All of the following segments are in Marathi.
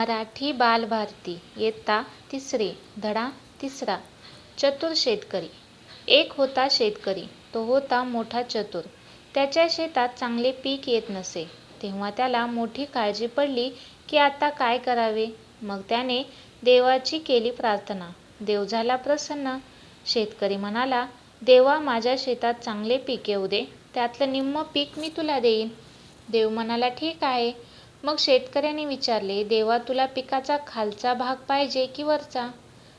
मराठी बालभारती इयत्ता तिसरी धडा तिसरा चतुर शेतकरी. एक होता शेतकरी तो होता मोठा चतुर. त्याच्या शेतात चांगले पीक येत नसे. तेव्हा त्याला मोठी काळजी पडली की आता काय करावे? मग त्याने देवाची केली प्रार्थना. देव झाला प्रसन्न. शेतकरी म्हणाला देवा माझ्या शेतात चांगले पीक येऊ दे. त्यातलं निम्म पीक मी तुला देईन. देव म्हणाला ठीक आहे. मग शेतकऱ्याने विचारले देवा तुला पिकाचा खालचा भाग पाहिजे की वरचा?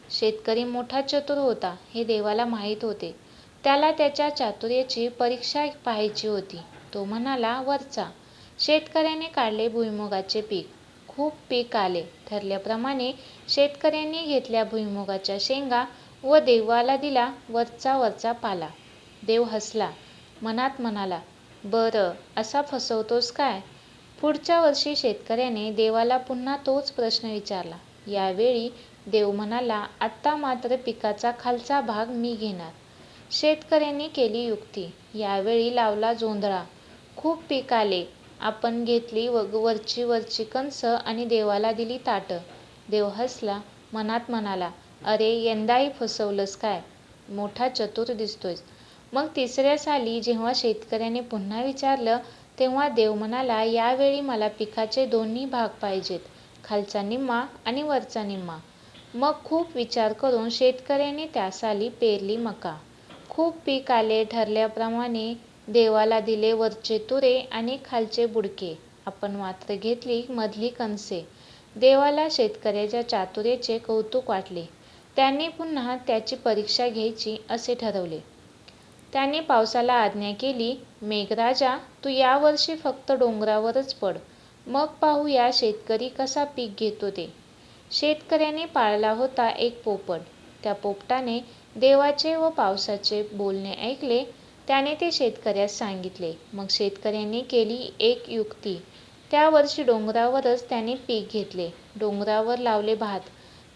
शेतकरी मोठा चतुर होता हे देवाला माहीत होते. त्याला त्याच्या चातुर्याची परीक्षा पाहायची होती. तो म्हणाला वरचा. शेतकऱ्याने काढले भुईमुगाचे पीक. खूप पीक आले. ठरल्याप्रमाणे शेतकऱ्यांनी घेतल्या भुईमुगाच्या शेंगा व देवाला दिला वरचा वरचा पाला. देव हसला. मनात म्हणाला बरं असा फसवतोस काय? पुढच्या वर्षी शेतकऱ्याने देवाला पुन्हा तोच प्रश्न विचारला. यावेळी देव म्हणाला आत्ता मात्र पिकाचा खालचा भाग मी घेणार. शेतकऱ्यांनी केली युक्ती. यावेळी लावला जोंधळा. खूप पीक आले. आपण घेतली व वरची वरची कंस आणि देवाला दिली ताटं. देव हसला. मनात म्हणाला अरे यंदाही फसवलंस काय? मोठा चतुर दिसतोयस. मग तिसऱ्या साली जेव्हा शेतकऱ्याने पुन्हा विचारलं तेव्हा देव म्हणाला यावेळी मला पिकाचे दोन्ही भाग पाहिजेत खालचा निम्मा आणि वरचा निम्मा. मग खूप विचार करून शेतकऱ्याने त्या साली पेरली मका. खूप पीक आले ठरल्याप्रमाणे देवाला दिले वरचे तुरे आणि खालचे बुडके. आपण मात्र घेतली मधली कणसे. देवाला शेतकऱ्याच्या चातुर्याचे कौतुक वाटले. त्याने पुन्हा त्याची परीक्षा घ्यायची असे ठरवले. त्याने पावसाला आज्ञा केली मेघराजा तू यावर्षी फक्त डोंगरावरच पड. मग पाहूया शेतकरी कसा पीक घेतो ते. शेतकऱ्याने पाळला होता एक पोपट. त्या पोपटाने देवाचे व पावसाचे बोलणे ऐकले. त्याने ते शेतकऱ्यास सांगितले. मग शेतकऱ्यांनी केली एक युक्ती. त्या वर्षी डोंगरावरच त्याने पीक घेतले. डोंगरावर लावले भात.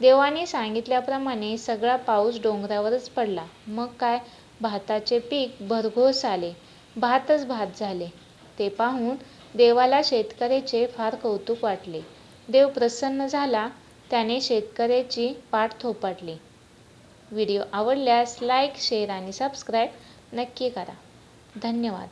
देवाने सांगितल्याप्रमाणे सगळा पाऊस डोंगरावरच पडला. मग काय? भाताचे पीक भरघोस आले. भातच भात झाले. ते पाहून देवाला शेतकऱ्याचे फार कौतुक वाटले. देव प्रसन्न झाला. त्याने शेतकऱ्याची पाठ थोपटली. व्हिडिओ आवडल्यास लाईक शेअर आणि सबस्क्राईब नक्की करा. धन्यवाद.